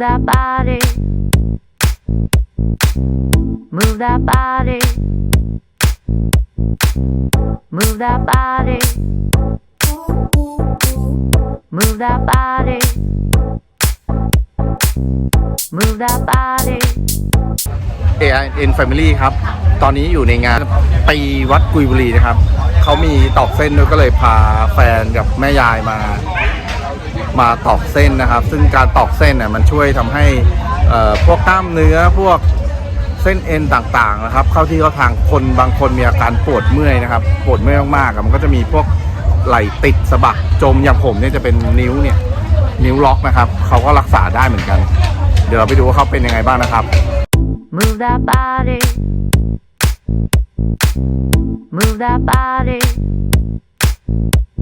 that body. Move that body. Move that body. Move that body. Move that body. AIN Family ครับ ตอนนี้อยู่ในงานปีวัดกุยบุรีนะครับ เขามีตอกเส้นด้วยก็เลยพาแฟนกับแม่ยายมา มาตอกเส้นนะครับ ซึ่งการตอกเส้นเนี่ยมันช่วยทำให้พวกกล้ามเนื้อพวกเส้นเอ็นต่างๆนะครับ เข้าที่เข้าทางคนบางคนมีอาการปวดเมื่อยนะครับ ปวดเมื่อยมากๆมันก็จะมีพวกไหลติดสะบักจมอย่างผมเนี่ยจะเป็นนิ้วเนี่ยนิ้วล็อกนะครับเขาก็รักษาได้เหมือนกัน เดี๋ยวเราไปดูว่าเขาเป็นยังไงบ้างนะครับ Move that body. Move that body.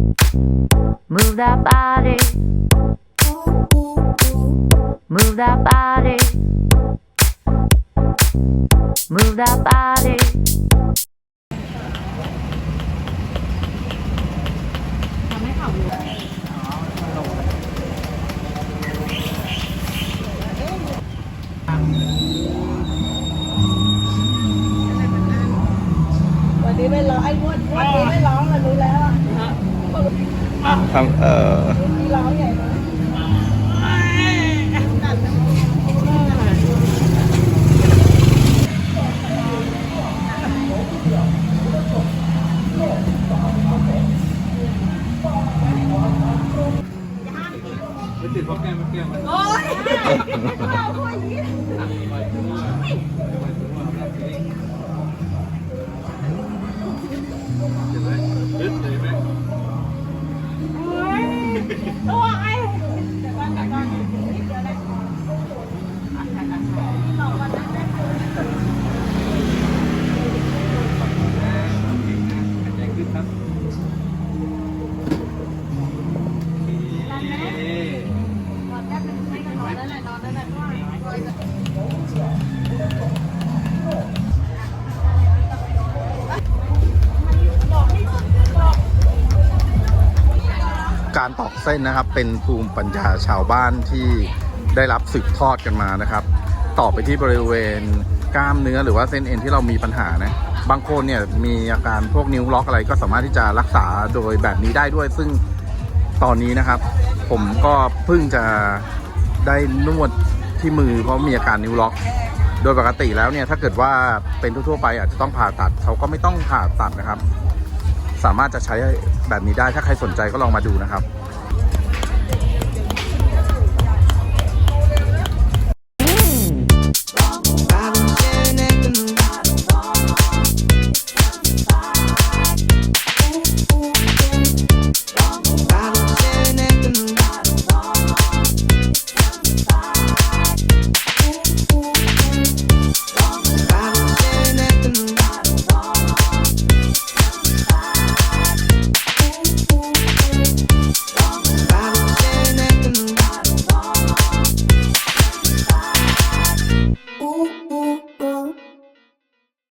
Move that body. Move that body. Move that body. วันนี้ไม่ร้องไอ้งวดงวันนี้ไม่ร้องเรารู้แล้วอะ ทาง การตอกเส้นนะครับเป็นภูมิปัญญาชาวบ้านที่ได้รับสืบทอดกันมานะครับ ต่อไปที่บริเวณกล้ามเนื้อหรือว่าเส้นเอ็นที่เรามีปัญหานะบางคนเนี่ยมีอาการพวกนิ้วล็อกอะไรก็สามารถที่จะรักษาโดยแบบนี้ได้ด้วย ซึ่งตอนนี้นะครับ ผมก็เพิ่งจะได้นวด ที่มือเพราะมีอาการนิ้วล็อก โดยปกติแล้วเนี่ยถ้าเกิดว่าเป็นทั่วๆไปอาจจะต้องผ่าตัดเขาก็ไม่ต้องผ่าตัดนะครับ สามารถจะใช้แบบนี้ได้ถ้าใครสนใจก็ลองมาดูนะครับ